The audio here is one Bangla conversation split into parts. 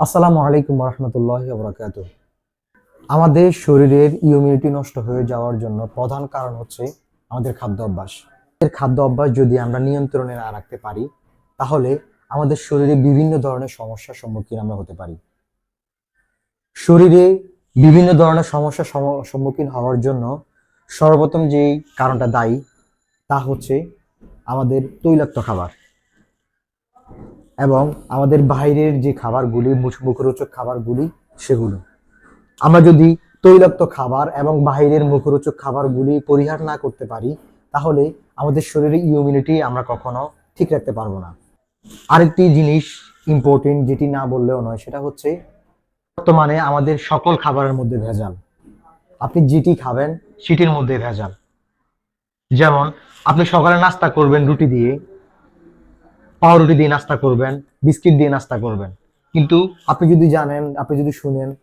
আসসালামু আলাইকুম রহমতুল্লাহ বরাকাত আমাদের শরীরের ইমিউনিটি নষ্ট হয়ে যাওয়ার জন্য প্রধান কারণ হচ্ছে আমাদের খাদ্য অভ্যাস। এর খাদ্য অভ্যাস যদি আমরা নিয়ন্ত্রণে না রাখতে পারি, তাহলে আমাদের শরীরে বিভিন্ন ধরনের সমস্যার সম্মুখীন আমরা হতে পারি। শরীরে বিভিন্ন ধরনের সমস্যার সম- সম্মুখীন হওয়ার জন্য সর্বপ্রথম যেই কারণটা দায়ী, তা হচ্ছে আমাদের তৈলাক্ত খাবার। এবং আমাদের বাইরের যে খাবারগুলি মুখ- মুখরোচক খাবারগুলি, সেগুলো। আমরা যদি তৈলাক্ত খাবার এবং বাইরের মুখরোচক খাবারগুলি পরিহার না করতে পারি, তাহলে আমাদের শরীরের ইমিউনিটি আমরা কখনো ঠিক রাখতে পারব না। আরেকটি জিনিস ইম্পর্টেন্ট যেটি না বললেও নয়, সেটা হচ্ছে বর্তমানে আমাদের সকল খাবারের মধ্যে ভেজাল। আপনি যেটি খাবেন, সেটির মধ্যে ভেজাল। যেমন, আপনি সকালে নাস্তা করবেন রুটি দিয়ে পাউরুটি দিয়ে নাস্তা করবেন, বিস্কিট দিয়ে নাস্তা করবেন। কিন্তু আপনি যদি জানেন, আপনি যদি শুনেন,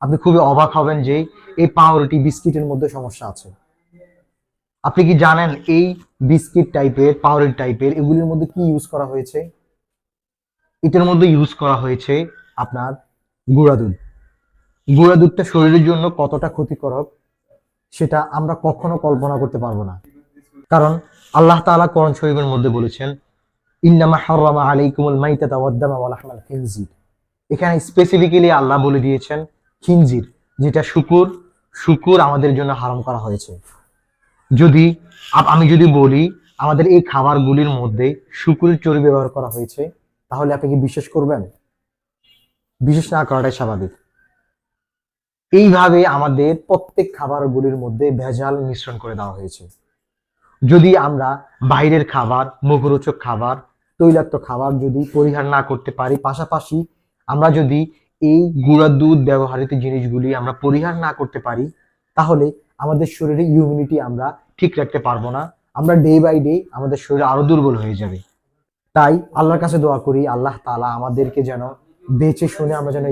আপনি খুবই অবাক হবেন যে এই পাউরুটি, বিস্কিটের মধ্যে সমস্যা আছে। আপনি কি জানেন এই বিস্কিট টাইপের, পাউরুটি টাইপের এগুলির মধ্যে কি ইউজ করা হয়েছে? এটার মধ্যে ইউজ করা হয়েছে আপনার গুঁড়া দুধ। গুঁড়া দুধটা শরীরের জন্য কতটা ক্ষতিকারক সেটা আমরা কখনো কল্পনা করতে পারব না। কারণ আল্লাহ তাআলা কোরআন শরীফের মধ্যে বলেছেন ইন্নামা হারামা আলাইকুমুল মাইতাতা ওয়াদ-দামা ওয়া লাহমাল খিনজির। এখানে স্পেসিফিক্যালি আল্লাহ বলে দিয়েছেন খিনজির, যেটা শুকুর শুকুর আমাদের জন্য হারাম করা হয়েছে। যদি আমি যদি বলি, আমাদের এই খাবারগুলির মধ্যে শুকুরের চর্বি ব্যবহার করা হয়েছে, তাহলে আপনি কি বিশ্বাস করবেন? বিশ্বাস না করাটাই স্বাভাবিক। এইভাবে আমাদের প্রত্যেক খাবারগুলির মধ্যে ভেজাল মিশ্রণ করে দেওয়া হয়েছে। যদি আমরা বাইরের খাবার, মুখরোচক খাবার তৈলাক্ত খাবার যদি পরিহার না করতে পারি, পাশাপাশি আমরা যদি এই গুঁড়া দুধ ব্যবহারিত জিনিসগুলি আমরা পরিহার না করতে পারি, তাহলে আমাদের শরীরে ইমিউনিটি আমরা ঠিক রাখতে পারব না। আমরা ডে বাই ডে আমাদের শরীর আরও দুর্বল হয়ে যাবে। তাই আল্লাহর কাছে দোয়া করি, আল্লাহ তালা আমাদেরকে যেন বেঁচে শুনে আমরা যেন